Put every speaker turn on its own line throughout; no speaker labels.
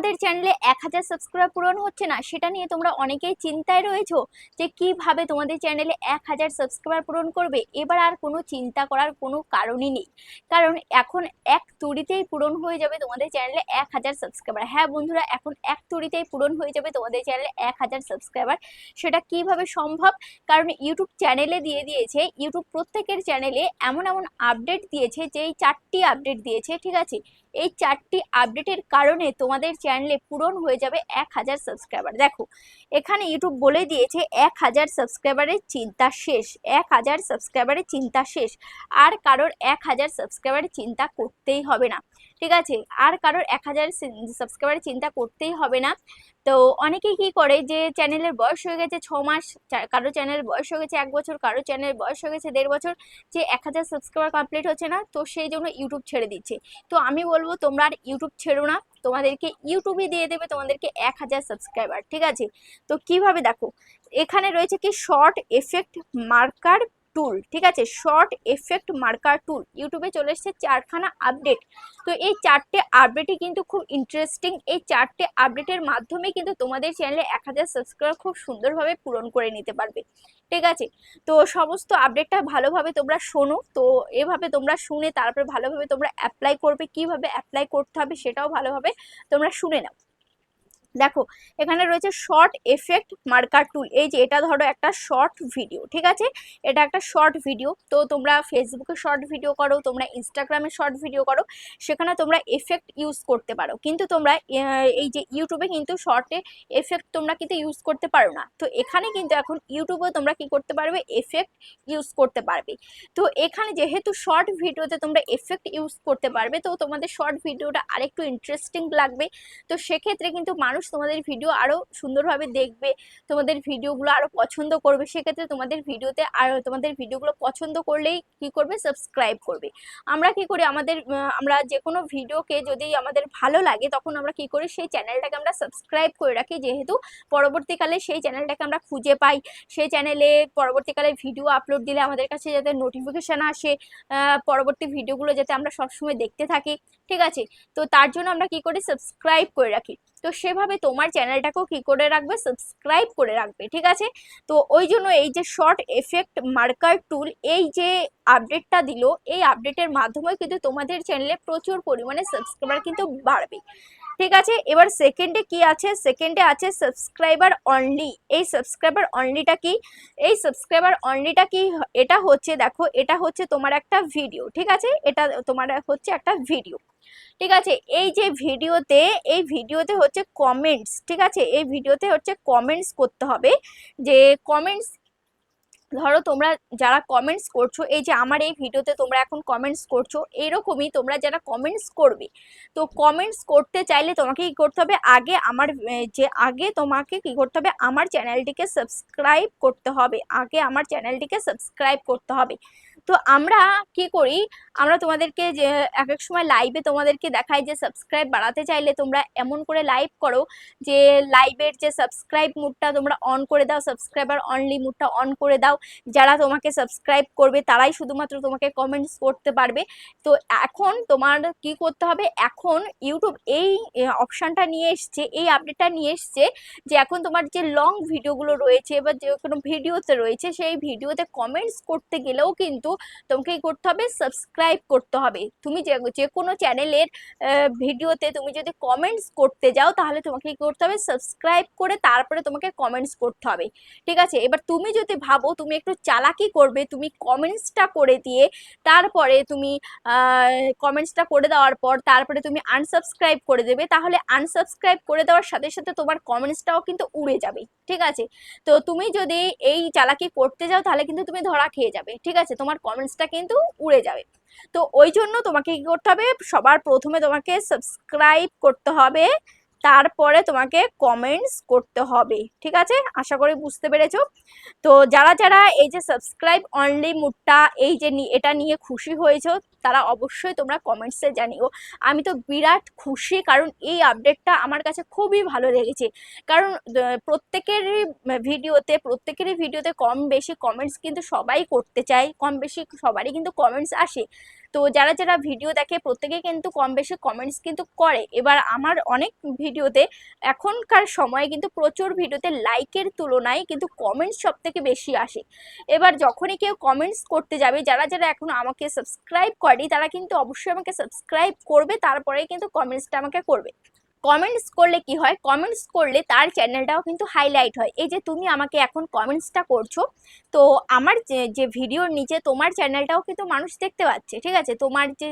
আমাদের চ্যানেলে এক হাজার সাবস্ক্রাইবার পূরণ হচ্ছে না, সেটা নিয়ে তোমরা অনেকেই চিন্তায় রয়েছো যে কীভাবে তোমাদের চ্যানেলে এক হাজার সাবস্ক্রাইবার পূরণ করবে। এবার আর কোনো চিন্তা করার কোনো কারণই নেই। কারণ এখন এক তুড়িতেই পূরণ হয়ে যাবে তোমাদের চ্যানেলে এক হাজার সাবস্ক্রাইবার হ্যাঁ বন্ধুরা, এখন এক তুড়িতেই পূরণ হয়ে যাবে তোমাদের চ্যানেলে এক হাজার সাবস্ক্রাইবার সেটা কীভাবে সম্ভব? কারণ ইউটিউব চ্যানেলে দিয়ে দিয়েছে ইউটিউব প্রত্যেকের চ্যানেলে এমন এমন আপডেট দিয়েছে যে চারটি আপডেট দিয়েছে, ঠিক আছে? এই চারটি আপডেটের কারণে তোমাদের পূরণ হয়ে যাবে এক হাজার সাবস্ক্রাইবার দেখো, এখানে ইউটিউব বলে দিয়েছে এক হাজার সাবস্ক্রাইবারের চিন্তা শেষ, এক হাজার সাবস্ক্রাইবারের চিন্তা শেষ। আর কারোর এক হাজার সাবস্ক্রাইবারের চিন্তা করতেই হবে না। ঠিক আছে? আর কারোর এক হাজার সাবস্ক্রাইবারের চিন্তা করতেই হবে না। তো অনেকেই কি করে যে চ্যানেলের বয়স হয়ে গেছে ছ মাস কারও চ্যানেলের বয়স হয়ে গেছে এক বছর কারও চ্যানেলের বয়স হয়ে গেছে দেড় বছর, যে এক হাজার সাবস্ক্রাইবার কমপ্লিট হচ্ছে না, তো সেই জন্য ইউটিউব ছেড়ে দিচ্ছে। তো আমি বলব তোমরা আর ইউটিউব ছেড়ো না, তোমাদেরকে ইউটিউবে দিয়ে দেবে তোমাদেরকে এক হাজার সাবস্ক্রাইবার ঠিক আছে? তো কীভাবে দেখো? এখানে রয়েছে কি শর্ট এফেক্ট মার্কার টুল ঠিক আছে? শর্ট এফেক্ট মার্কার টুল ইউটিউবে চলে এসেছে চারখানা আপডেট তো এই চারটে আপডেটই কিন্তু খুব ইন্টারেস্টিং এই চারটে আপডেটের মাধ্যমে কিন্তু তোমাদের চ্যানেলে এক হাজার সাবস্ক্রাইবার খুব সুন্দরভাবে পূরণ করে নিতে পারবে। ঠিক আছে? তো সমস্ত আপডেটটা ভালোভাবে তোমরা শোনো। তো এভাবে তোমরা শুনে তারপরে ভালোভাবে তোমরা অ্যাপ্লাই করবে, কীভাবে অ্যাপ্লাই করতে হবে সেটাও ভালোভাবে তোমরা শুনে নাও। দেখো, এখানে রয়েছে শর্ট এফেক্ট মার্কার টুল এই যে এটা ধরো একটা শর্ট ভিডিও ঠিক আছে? এটা একটা শর্ট ভিডিও তো তোমরা ফেসবুকে শর্ট ভিডিও করো, তোমরা ইনস্টাগ্রামে শর্ট ভিডিও করো, সেখানে তোমরা এফেক্ট ইউজ করতে পারো। কিন্তু তোমরা এই যে ইউটিউবে কিন্তু শর্টে এফেক্ট তোমরা কিন্তু ইউজ করতে পারো না। তো এখানে কিন্তু এখন ইউটিউবে তোমরা কি করতে পারবে? এফেক্ট ইউজ করতে পারবে। তো এখানে যেহেতু শর্ট ভিডিওতে তোমরা এফেক্ট ইউজ করতে পারবে, তো তোমাদের শর্ট ভিডিওটা আরেকটু ইন্টারেস্টিং লাগবে। তো সেক্ষেত্রে কিন্তু মানুষ তোমাদের ভিডিও আরও সুন্দরভাবে দেখবে, তোমাদের ভিডিওগুলো আরও পছন্দ করবে, সেক্ষেত্রে তোমাদের ভিডিওতে আর, তোমাদের ভিডিওগুলো পছন্দ করলেই কি করবে? সাবস্ক্রাইব করবে। আমরা কি করি? আমাদের আমরা যে কোনো ভিডিওকে যদি আমাদের ভালো লাগে, তখন আমরা কি করি? সেই চ্যানেলটাকে আমরা সাবস্ক্রাইব করে রাখি। যেহেতু পরবর্তীকালে সেই চ্যানেলটাকে আমরা খুঁজে পাই। সেই চ্যানেলে পরবর্তীকালে ভিডিও আপলোড দিলে আমাদের কাছে যাতে নোটিফিকেশান আসে। পরবর্তী ভিডিওগুলো যাতে আমরা সবসময় দেখতে থাকি। ঠিক আছে? তো তার জন্য আমরা কি করি? সাবস্ক্রাইব করে রাখি। তো সেভাবে তোমার চ্যানেলটাকেও কি করে রাখবে? সাবস্ক্রাইব করে রাখবে, ঠিক আছে? তো ওই জন্য এই যে শর্ট এফেক্ট মার্কার টুল এই যে আপডেটটা দিল, এই আপডেটের মাধ্যমে কিন্তু তোমাদের চ্যানেলে প্রচুর পরিমাণে সাবস্ক্রাইবার কিন্তু বাড়বে। ঠিক আছে? এবার সেকেন্ডে কি আছে? সেকেন্ডে আছে সাবস্ক্রাইবার অনলি এই সাবস্ক্রাইবার অনলিটা কি? এই সাবস্ক্রাইবার অনলিটা কি? এটা হচ্ছে, দেখো, এটা হচ্ছে তোমার একটা ভিডিও ঠিক আছে? এটা তোমার হচ্ছে একটা ভিডিও ঠিক আছে? এই যে ভিডিওতে এই ভিডিওতে হচ্ছে কমেন্টস ঠিক আছে? এই ভিডিওতে হচ্ছে কমেন্টস করতে হবে। যে কমেন্টস ধরো তোমরা যারা কমেন্টস করছ, এই যে আমার এই ভিডিওতে তোমরা এখন কমেন্টস করছ, এরকমই তোমরা যারা কমেন্টস করবে, তো কমেন্টস করতে চাইলে তোমাকে কী করতে হবে? আগে আমার যে আগে তোমাকে কী করতে হবে? আমার চ্যানেলটিকে সাবস্ক্রাইব করতে হবে। আগে আমার চ্যানেলটিকে সাবস্ক্রাইব করতে হবে। তো আমরা কি করি? আমরা তোমাদেরকে যে এক এক সময় লাইভে তোমাদেরকে দেখাই যে সাবস্ক্রাইব বাড়াতে চাইলে তোমরা এমন করে লাইভ করো যে লাইভের যে সাবস্ক্রাইব মুডটা তোমরা অন করে দাও সাবস্ক্রাইবার অনলি মুডটা অন করে দাও। যারা তোমাকে সাবস্ক্রাইব করবে তারাই শুধুমাত্র তোমাকে কমেন্টস করতে পারবে। তো এখন তোমার কি করতে হবে? এখন ইউটিউব এই অপশানটা নিয়ে এসছে, এই আপডেটটা নিয়ে এসছে যে এখন তোমার যে লং ভিডিওগুলো রয়েছে বা যে কোনো ভিডিওতে রয়েছে, সেই ভিডিওতে কমেন্টস করতে গেলেও কিন্তু তোমাকে কি করতে হবে? সাবস্ক্রাইব করতে হবে। তুমি যে যে কোনো চ্যানেলের ভিডিওতে তুমি যদি কমেন্টস করতে যাও, তাহলে তোমাকে কি করতে হবে? সাবস্ক্রাইব করে তারপরে তোমাকে কমেন্টস করতে হবে। ঠিক আছে? এবার তুমি যদি ভাবো তুমি একটু চালাকি করবে, তুমি কমেন্টসটা করে দিয়ে তারপরে তুমি কমেন্টসটা করে দেওয়ার পর তারপরে তুমি আনসাবস্ক্রাইব করে দেবে, তাহলে আনসাবস্ক্রাইব করে দেওয়ার সাথে সাথে তোমার কমেন্টসটাও কিন্তু উড়ে যাবে। ঠিক আছে? তো তুমি যদি এই চালাকি করতে যাও, তাহলে কিন্তু তুমি ধরা খেয়ে যাবে। ঠিক আছে? তোমার কমেন্টসটা কিন্তু উড়ে যাবে। তো ওই জন্য তোমাকে কী করতে হবে? সবার প্রথমে তোমাকে সাবস্ক্রাইব করতে হবে। তারপরে তোমাকে কমেন্টস করতে হবে, ঠিক আছে? আশা করি বুঝতে পেরেছ। তো যারা যারা এই যে সাবস্ক্রাইব অনলি মুডটা এই যে এটা নিয়ে খুশি হয়েছো, তারা অবশ্যই তোমরা কমেন্টসে জানিও। আমি তো বিরাট খুশি, কারণ এই আপডেটটা আমার কাছে খুবই ভালো লেগেছে। কারণ প্রত্যেকেরই ভিডিওতে প্রত্যেকেরই ভিডিওতে কম বেশি কমেন্টস কিন্তু সবাই করতে চায়, কম বেশি সবারই কিন্তু কমেন্টস আসে। তো যারা যারা ভিডিও দেখে প্রত্যেকে কিন্তু কম বেশি কমেন্টস কিন্তু করে। এবার আমার অনেক ভিডিওতে এখনকার সময়ে কিন্তু প্রচুর ভিডিওতে লাইকের তুলনায় কিন্তু কমেন্টস সব থেকে বেশি আসে। এবার যখনই কেউ কমেন্টস করতে যাবে, যারা যারা এখন আমাকে সাবস্ক্রাইব করেনি, তারা কিন্তু অবশ্যই আমাকে সাবস্ক্রাইব করবে তারপরে কিন্তু কমেন্টসটা আমাকে করবে। কমেন্টস করলে কি হয়? কমেন্টস করলে তার চ্যানেলটাও কিন্তু হাইলাইট হয়। এই যে তুমি আমাকে এখন কমেন্টসটা করছ, তো আমার যে ভিডিওর নিচে তোমার চ্যানেলটাও কিন্তু মানুষ দেখতে পাচ্ছে, ঠিক আছে? তোমার যে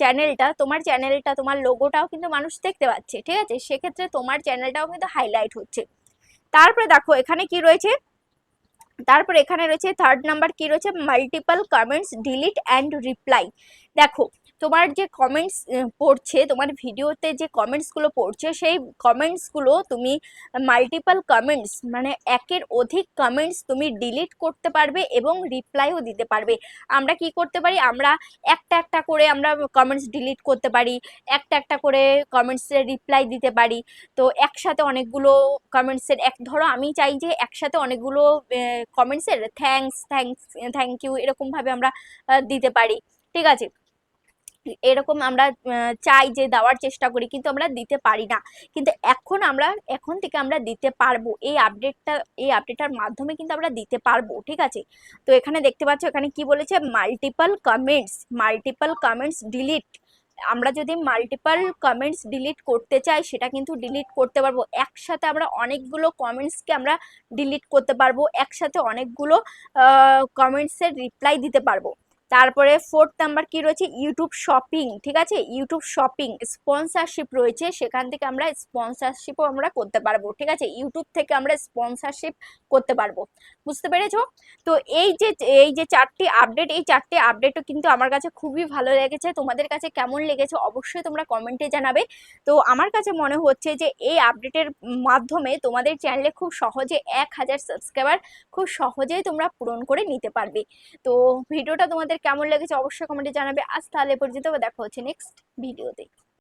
চ্যানেলটা তোমার চ্যানেলটা তোমার লোগোটাও কিন্তু মানুষ দেখতে পাচ্ছে, ঠিক আছে? সেক্ষেত্রে তোমার চ্যানেলটাও কিন্তু হাইলাইট হচ্ছে। তারপরে দেখো, এখানে কি রয়েছে? তারপর এখানে রয়েছে থার্ড নাম্বার কি রয়েছে? Multiple comments delete and reply দেখো তোমার যে কমেন্টস পড়ছে, তোমার ভিডিওতে যে কমেন্টসগুলো পড়ছে, সেই কমেন্টসগুলো তুমি মাল্টিপল কমেন্টস মানে একের অধিক কমেন্টস তুমি ডিলিট করতে পারবে এবং রিপ্লাইও দিতে পারবে। আমরা কি করতে পারি? আমরা একটা একটা করে আমরা কমেন্টস ডিলিট করতে পারি, একটা একটা করে কমেন্টসের রিপ্লাই দিতে পারি। তো একসাথে অনেকগুলো কমেন্টসের এক, ধরো আমি চাই যে একসাথে অনেকগুলো কমেন্টসের থ্যাঙ্কস থ্যাঙ্কস থ্যাংক ইউ এরকমভাবে আমরা দিতে পারি। ঠিক আছে? এরকম আমরা চাই যে দেওয়ার চেষ্টা করি, কিন্তু আমরা দিতে পারি না। কিন্তু এখন আমরা, এখন থেকে আমরা দিতে পারব। এই আপডেটটা এই আপডেটটার মাধ্যমে কিন্তু আমরা দিতে পারব, ঠিক আছে? তো এখানে দেখতে পাচ্ছ, এখানে কি বলেছে? Multiple comments multiple comments delete আমরা যদি মাল্টিপল কমেন্টস ডিলিট করতে চাই, সেটা কিন্তু ডিলিট করতে পারব। একসাথে আমরা অনেকগুলো কমেন্টসকে আমরা ডিলিট করতে পারব। একসাথে অনেকগুলো কমেন্টসের রিপ্লাই দিতে পারব। তারপরে ফোর্থ নাম্বার কি রয়েছে? ইউটিউব শপিং ঠিক আছে? ইউটিউব শপিং স্পন্সারশিপ রয়েছে। সেখান থেকে আমরা স্পন্সারশিপও আমরা করতে পারব, ঠিক আছে? ইউটিউব থেকে আমরা স্পন্সারশিপ করতে পারব। বুঝতে পেরেছ? তো এই যে এই যে চারটি আপডেট এই চারটি আপডেটও কিন্তু আমার কাছে খুবই ভালো লেগেছে। তোমাদের কাছে কেমন লেগেছে অবশ্যই তোমরা কমেন্টে জানাবে। তো আমার কাছে মনে হচ্ছে যে, এই আপডেটের মাধ্যমে তোমাদের চ্যানেলে খুব সহজে এক হাজার সাবস্ক্রাইবার খুব সহজেই তোমরা পূরণ করে নিতে পারবে। তো ভিডিওটা তোমাদের কেমন লেগেছে অবশ্যই কমেন্টে জানাবে। আজ তাহলে পর্যন্ত দেখা হচ্ছে নেক্সট ভিডিওতে